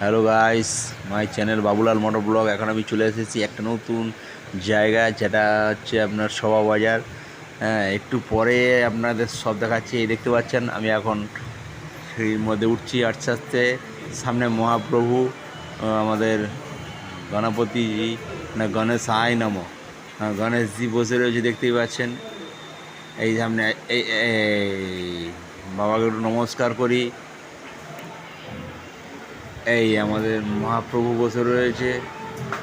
Hello guys my channel Babulal motor blog এখন আমি চলে এসেছি একটা নতুন জায়গা যেটা হচ্ছে আপনার সভা বাজার। হ্যাঁ একটু পরে আপনাদের সব দেখাচ্ছি। এই দেখতে পাচ্ছেন আমি এখন সেই মধ্যে উঠছি আস্তে আস্তে। সামনে মহাপ্রভু আমাদের গণপতি না গণেশ আয় নম। হ্যাঁ, গণেশজি বসে রয়েছে দেখতেই পাচ্ছেন। এই সামনে এই এই বাবাকে একটু নমস্কার করি। এই আমাদের মহাপ্রভু বসে রয়েছে।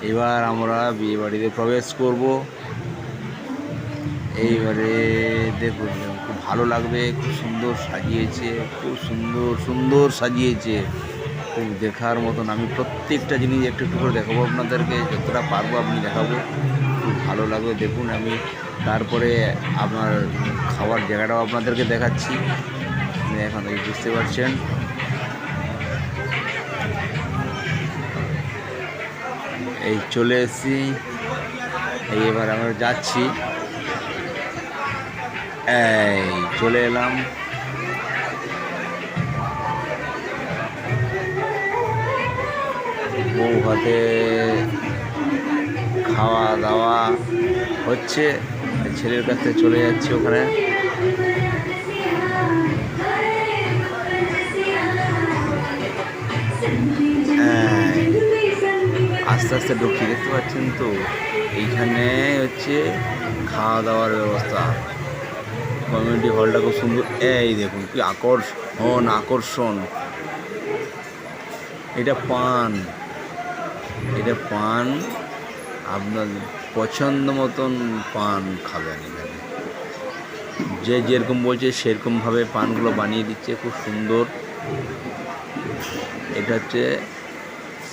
এবার আমরা বিয়ে বাড়িতে প্রবেশ করব। এইবারে দেখুন, খুব ভালো লাগবে, খুব সুন্দর সাজিয়েছে, খুব সুন্দর সুন্দর সাজিয়েছে। খুব দেখার মতন আমি প্রত্যেকটা জিনিস একটু একটু করে দেখাবো আপনাদেরকে, যতটা পারব আপনি দেখাবো। খুব ভালো লাগবে, দেখুন আমি তারপরে আপনার খাবার জায়গাটাও আপনাদেরকে দেখাচ্ছি। এখন বুঝতে পারছেন? এই চলে এসেছি। এই এবার আমরা যাচ্ছি। এই চলে এলাম। বউ হাতে খাওয়া দাওয়া হচ্ছে। ছেলের কাছে চলে যাচ্ছি ওখানে। আস্তে আস্তে ঢুকছি দেখতে পাচ্ছেন তো, এইখানে হচ্ছে খাওয়া দাওয়ার ব্যবস্থা। কমিউনিটি হলটা খুব সুন্দর। এই দেখুন, কি আকর্ষণ আকর্ষণ। এটা পান। এটা পান। আপনার পছন্দ মতন পান খাবেন এখানে। যে যেরকম বলছে, সেরকমভাবে পানগুলো বানিয়ে দিচ্ছে। খুব সুন্দর। এটা হচ্ছে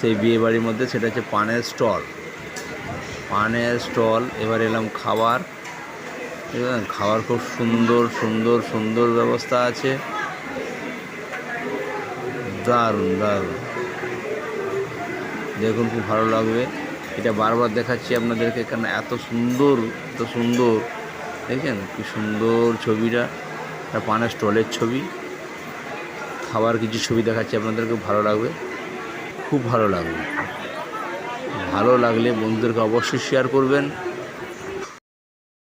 সেই বিয়ে বাড়ির মধ্যে সেটা হচ্ছে পানের স্টল। পানের স্টল, এবার এলাম খাবার। খাবার খুব সুন্দর সুন্দর সুন্দর ব্যবস্থা আছে। দারুণ দারুণ। দেখুন, খুব ভালো লাগবে। এটা বারবার দেখাচ্ছি আপনাদেরকে, এখানে এত সুন্দর এত সুন্দর। দেখছেন? কি সুন্দর ছবিটা। একটা পানের স্টলের ছবি। খাবার কিছু ছবি দেখাচ্ছি আপনাদেরকে ভালো লাগবে। খুব ভালো লাগবে ভালো লাগলে বন্ধুদেরকে অবশ্যই শেয়ার করবেন।